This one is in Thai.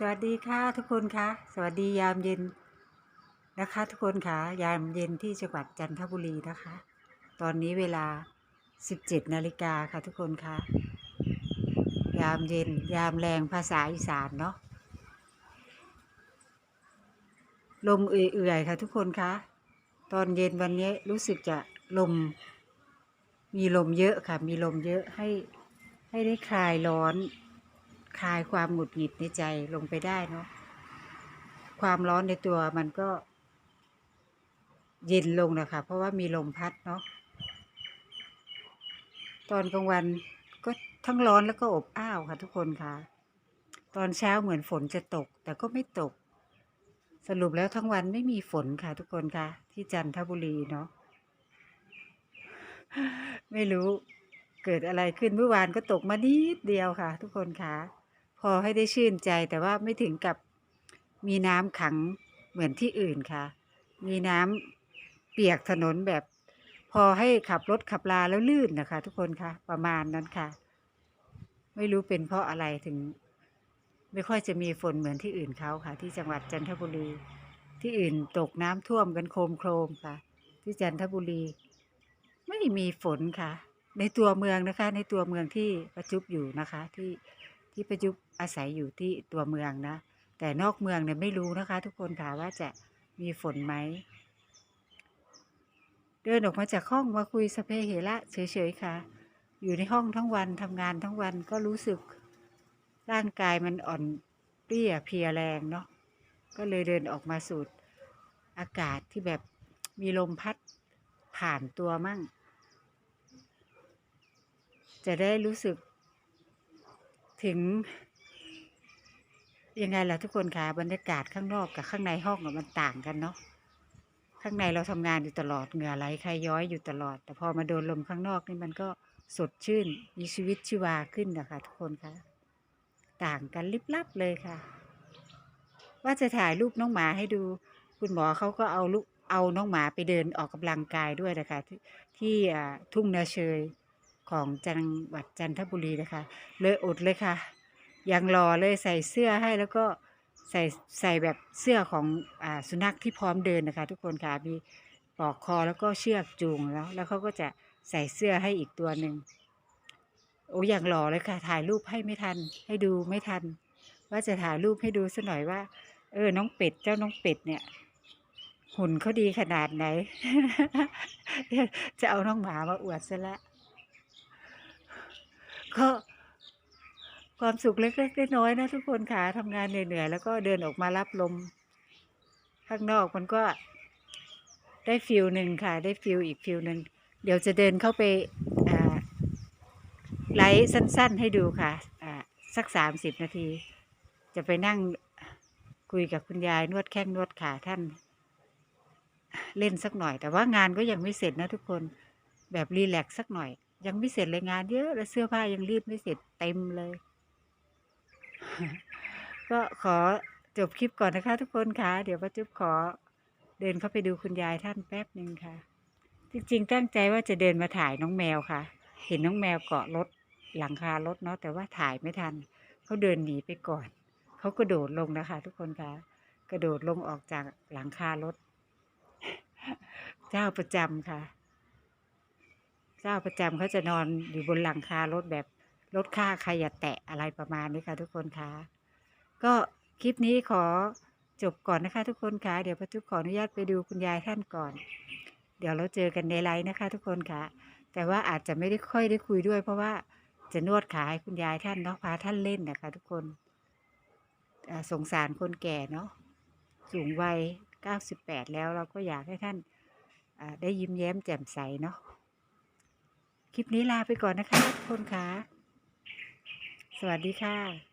สวัสดีค่ะทุกคนคะสวัสดียามเย็นนะคะ ทุกคนค่ะยามเย็นที่จังหวัดจันทบุรีนะคะ ตอนนี้เวลา 17นาฬิกาค่ะทุกคนคะยามเย็นยามแรงภาษาอีสานเนาะลมเอื่อยๆค่ะทุกคนคะตอนเย็นวันนี้รู้สึกจะลม มีลมเยอะค่ะ มีลมเยอะให้ให้ได้คลายร้อน คลายความหงุดหงิดในใจลงไปได้เนาะความร้อนในตัวมันก็เย็นลงนะคะเพราะว่ามีลมพัดเนาะตอนกลางวันก็ทั้งร้อนแล้วก็อบอ้าวค่ะทุกคนค่ะ ตอนเช้าเหมือนฝนจะตก แต่ก็ไม่ตก สรุปแล้วทั้งวันไม่มีฝนค่ะทุกคนค่ะ ที่จันทบุรีเนาะไม่รู้เกิดอะไรขึ้นเมื่อวานก็ตกมานิดเดียวค่ะ ทุกคนค่ะ พอให้ได้ชื่นใจแต่ว่าไม่ถึงกับมีน้ำขังเหมือนที่อื่นค่ะ มีน้ำเปียกถนนแบบ พอให้ขับรถขับลาแล้วลื่นนะคะ ทุกคนค่ะประมาณนั้นค่ะ ไม่รู้เป็นเพราะอะไรถึง ไม่ค่อยจะมีฝนเหมือนที่อื่นเขาค่ะ ที่จังหวัดจันทบุรี ที่อื่นตกน้ำท่วมกันโครมโครมค่ะ ที่จันทบุรี ไม่มีฝนค่ะ ในตัวเมืองนะคะ ในตัวเมืองที่ประจุบอยู่นะคะที่ ที่ประจุบอาศัยอยู่ที่ตัวเมืองนะ แต่นอกเมืองเนี่ยไม่รู้นะคะ ทุกคนค่ะว่าจะมีฝนไหม เดินออกมาจากห้องมาคุยสเพเหระเฉยๆค่ะ อยู่ในห้องทั้งวันทำงานทั้งวันก็รู้สึก ร่างกายมันอ่อนเปรี้ยเพียแรงเนาะก็เลยเดินออกมาสูดอากาศที่แบบมีลมพัดผ่านตัวมั่ง จะได้รู้สึก ถึง ยังไงล่ะทุกคนคะบรรยากาศข้างนอกกับข้างในห้องมันต่างกันเนาะข้างในเราทำงานอยู่ตลอดเหงื่อไหลใครย้อยอยู่ตลอด แต่พอมาโดนลมข้างนอกนี่มันก็สดชื่น มีชีวิตชีวาขึ้นนะคะทุกคนคะต่างกันลิบลับเลยค่ะ ว่าจะถ่ายรูปน้องหมาให้ดู คุณหมอเขาก็เอาลูกเอาน้องหมาไปเดินออกกำลังกายด้วยนะคะ ที่ทุ่งนาเชย ของจังหวัดจันทบุรีนะคะ เลยอดเลยค่ะ ยังรอเลยใส่เสื้อให้แล้วก็ใส่ใส่แบบเสื้อของอสุนัขที่พร้อมเดินนะคะ ทุกคนค่ะมีปลอกคอแล้วก็เชือกจูงแล้ว แล้วเขาก็จะใส่เสื้อให้อีกตัวหนึ่งโอ้ยังรอเลยค่ะ ถ่ายรูปให้ไม่ทัน ให้ดูไม่ทัน ว่าจะถ่ายรูปให้ดูสักหน่อยว่า เออ น้องเป็ดเจ้าน้องเป็ดเนี่ย หุ่นเขาดีขนาดไหน จะเอาน้องหมามาอวดซะละ ก็ความสุขเล็กๆน้อยๆนะทุกคนค่ะทำงานเหนื่อยๆแล้วก็เดินออกมารับลม ข้างนอกมันก็ได้ฟิลหนึ่งค่ะ ได้ฟิลอีกฟิลหนึ่งเดี๋ยวจะเดินเข้าไปไลฟ์สั้น ๆ ให้ดูค่ะสักสามสิบนาที จะไปนั่งคุยกับคุณยายนวดแข้งนวดขาท่าน เล่นสักหน่อย แต่ว่างานก็ยังไม่เสร็จนะทุกคนแบบรีแลกซ์สักหน่อย ยังไม่เสร็จเลยงานเยอะแล้วเสื้อผ้ายังรีดไม่เสร็จเต็มเลย ก็ขอจบคลิปก่อนนะคะ ทุกคนค่ะเดี๋ยวป้าจุ๊บขอเดินเข้าไปดูคุณยายท่านแป๊บหนึ่งค่ะ จริงๆ ตั้งใจว่าจะเดินมาถ่ายน้องแมวค่ะ เห็นน้องแมวเกาะรถหลังคารถเนาะแต่ว่าถ่ายไม่ทันเขาเดินหนีไปก่อนเขากระโดดลงนะคะ ทุกคนค่ะกระโดดลงออกจากหลังคารถ เจ้าประจำค่ะ เจ้าประจำเขาจะนอนอยู่บนหลังคารถแบบรถค่าใครอย่าแตะอะไรประมาณนี้ค่ะทุกคนคะก็คลิปนี้ขอจบก่อนนะคะ ทุกคนคะเดี๋ยวป้าจุ๊บขออนุญาตไปดูคุณยายท่านก่อน เดี๋ยวเราเจอกันในไลน์นะคะ ทุกคนคะแต่ว่าอาจจะไม่ได้ค่อยได้คุยด้วย เพราะว่าจะนวดขาให้คุณยายท่านเนาะพาท่านเล่นนะคะ ทุกคนสงสารคนแก่เนาะสูงวัยเก้าสิบแปดแล้วเราก็อยากให้ท่านได้ยิ้มแย้มแจ่มใสเนาะ ลิปนี้ลาไปก่อนนะคะทุกคนค่ะ สวัสดีค่ะ